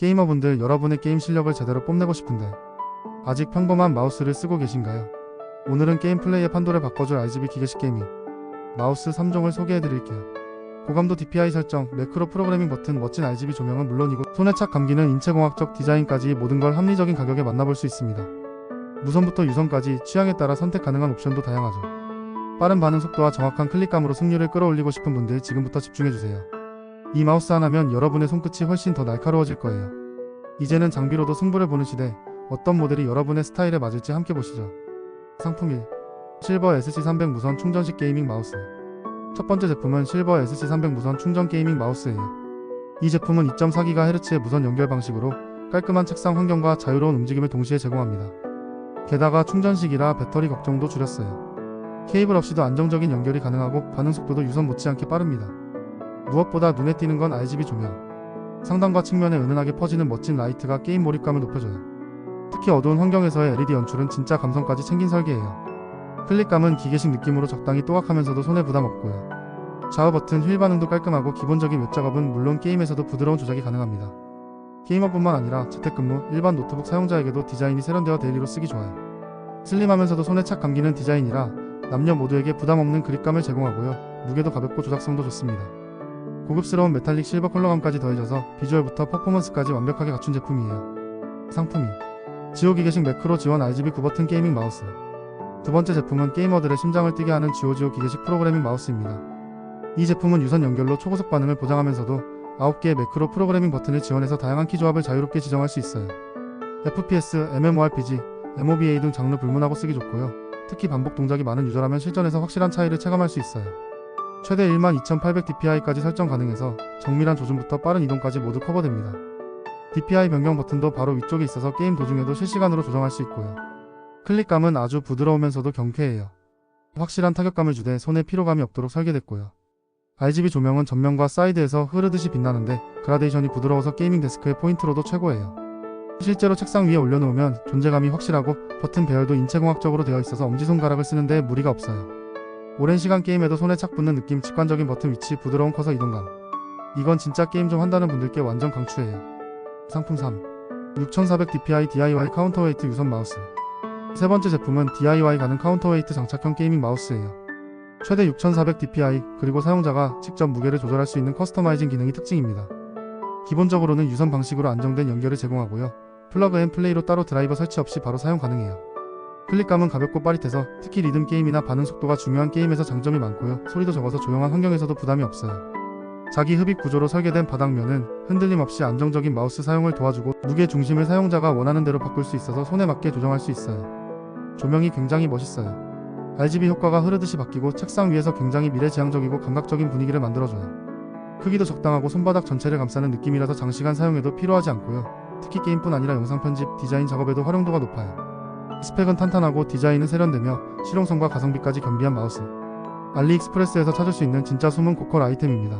게이머분들 여러분의 게임 실력을 제대로 뽐내고 싶은데 아직 평범한 마우스를 쓰고 계신가요? 오늘은 게임 플레이의 판도를 바꿔줄 RGB 기계식 게이밍 마우스 3종을 소개해드릴게요. 고감도 DPI 설정, 매크로 프로그래밍 버튼, 멋진 RGB 조명은 물론이고 손에 착 감기는 인체공학적 디자인까지 모든 걸 합리적인 가격에 만나볼 수 있습니다. 무선부터 유선까지 취향에 따라 선택 가능한 옵션도 다양하죠. 빠른 반응 속도와 정확한 클릭감으로 승률을 끌어올리고 싶은 분들 지금부터 집중해주세요. 이 마우스 하나면 여러분의 손끝이 훨씬 더 날카로워질 거예요. 이제는 장비로도 승부를 보는 시대, 어떤 모델이 여러분의 스타일에 맞을지 함께 보시죠. 상품 1. 실버 SC300 무선 충전식 게이밍 마우스. 첫 번째 제품은 실버 SC300 무선 충전 게이밍 마우스예요. 이 제품은 2.4GHz의 무선 연결 방식으로 깔끔한 책상 환경과 자유로운 움직임을 동시에 제공합니다. 게다가 충전식이라 배터리 걱정도 줄였어요. 케이블 없이도 안정적인 연결이 가능하고 반응 속도도 유선 못지않게 빠릅니다. 무엇보다 눈에 띄는 건 RGB 조명. 상단과 측면에 은은하게 퍼지는 멋진 라이트가 게임 몰입감을 높여줘요. 특히 어두운 환경에서의 LED 연출은 진짜 감성까지 챙긴 설계예요. 클릭감은 기계식 느낌으로 적당히 또각하면서도 손에 부담 없고요. 좌우 버튼 휠 반응도 깔끔하고 기본적인 웹 작업은 물론 게임에서도 부드러운 조작이 가능합니다. 게이머뿐만 아니라 재택근무, 일반 노트북 사용자에게도 디자인이 세련되어 데일리로 쓰기 좋아요. 슬림하면서도 손에 착 감기는 디자인이라 남녀 모두에게 부담 없는 그립감을 제공하고요. 무게도 가볍고 조작성도 좋습니다. 고급스러운 메탈릭 실버 컬러감까지 더해져서 비주얼부터 퍼포먼스까지 완벽하게 갖춘 제품이에요. 상품이 지오 기계식 매크로 지원 RGB 9버튼 게이밍 마우스 두 번째 제품은 게이머들의 심장을 뛰게 하는 지오지오 기계식 프로그래밍 마우스입니다. 이 제품은 유선 연결로 초고속 반응을 보장하면서도 9개의 매크로 프로그래밍 버튼을 지원해서 다양한 키 조합을 자유롭게 지정할 수 있어요. FPS, MMORPG, MOBA 등 장르 불문하고 쓰기 좋고요. 특히 반복 동작이 많은 유저라면 실전에서 확실한 차이를 체감할 수 있어요. 최대 12800dpi까지 설정 가능해서 정밀한 조준부터 빠른 이동까지 모두 커버됩니다. DPI 변경 버튼도 바로 위쪽에 있어서 게임 도중에도 실시간으로 조정할 수 있고요. 클릭감은 아주 부드러우면서도 경쾌해요. 확실한 타격감을 주되 손에 피로감이 없도록 설계됐고요. RGB 조명은 전면과 사이드에서 흐르듯이 빛나는데 그라데이션이 부드러워서 게이밍 데스크의 포인트로도 최고예요. 실제로 책상 위에 올려놓으면 존재감이 확실하고 버튼 배열도 인체공학적으로 되어 있어서 엄지손가락을 쓰는데 무리가 없어요. 오랜 시간 게임에도 손에 착 붙는 느낌 직관적인 버튼 위치 부드러운 커서 이동감. 이건 진짜 게임 좀 한다는 분들께 완전 강추예요. 상품 3. 6400dpi DIY 카운터웨이트 유선 마우스. 세 번째 제품은 DIY 가능 카운터웨이트 장착형 게이밍 마우스예요. 최대 6400dpi 그리고 사용자가 직접 무게를 조절할 수 있는 커스터마이징 기능이 특징입니다. 기본적으로는 유선 방식으로 안정된 연결을 제공하고요. 플러그 앤 플레이로 따로 드라이버 설치 없이 바로 사용 가능해요. 클릭감은 가볍고 빠릿해서 특히 리듬 게임이나 반응 속도가 중요한 게임에서 장점이 많고요. 소리도 적어서 조용한 환경에서도 부담이 없어요. 자기 흡입 구조로 설계된 바닥면은 흔들림 없이 안정적인 마우스 사용을 도와주고 무게 중심을 사용자가 원하는 대로 바꿀 수 있어서 손에 맞게 조정할 수 있어요. 조명이 굉장히 멋있어요. RGB 효과가 흐르듯이 바뀌고 책상 위에서 굉장히 미래지향적이고 감각적인 분위기를 만들어줘요. 크기도 적당하고 손바닥 전체를 감싸는 느낌이라서 장시간 사용해도 피로하지 않고요. 특히 게임뿐 아니라 영상 편집, 디자인 작업에도 활용도가 높아요. 스펙은 탄탄하고 디자인은 세련되며 실용성과 가성비까지 겸비한 마우스. 알리익스프레스에서 찾을 수 있는 진짜 숨은 고퀄 아이템입니다.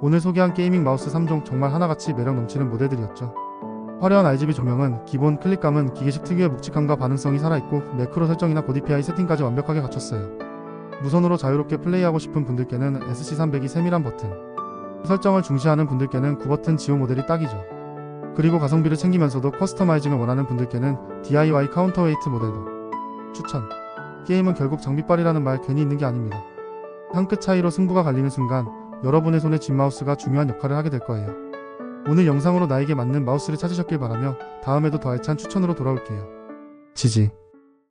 오늘 소개한 게이밍 마우스 3종 정말 하나같이 매력 넘치는 모델들이었죠. 화려한 RGB 조명은 기본 클릭감은 기계식 특유의 묵직함과 반응성이 살아있고 매크로 설정이나 고DPI 세팅까지 완벽하게 갖췄어요. 무선으로 자유롭게 플레이하고 싶은 분들께는 SC300이 세밀한 버튼, 설정을 중시하는 분들께는 9버튼 지오 모델이 딱이죠. 그리고 가성비를 챙기면서도 커스터마이징을 원하는 분들께는 DIY 카운터웨이트 모델도 추천. 게임은 결국 장비빨이라는 말 괜히 있는 게 아닙니다. 한 끗 차이로 승부가 갈리는 순간 여러분의 손에 진 마우스가 중요한 역할을 하게 될 거예요. 오늘 영상으로 나에게 맞는 마우스를 찾으셨길 바라며 다음에도 더 알찬 추천으로 돌아올게요. 지지.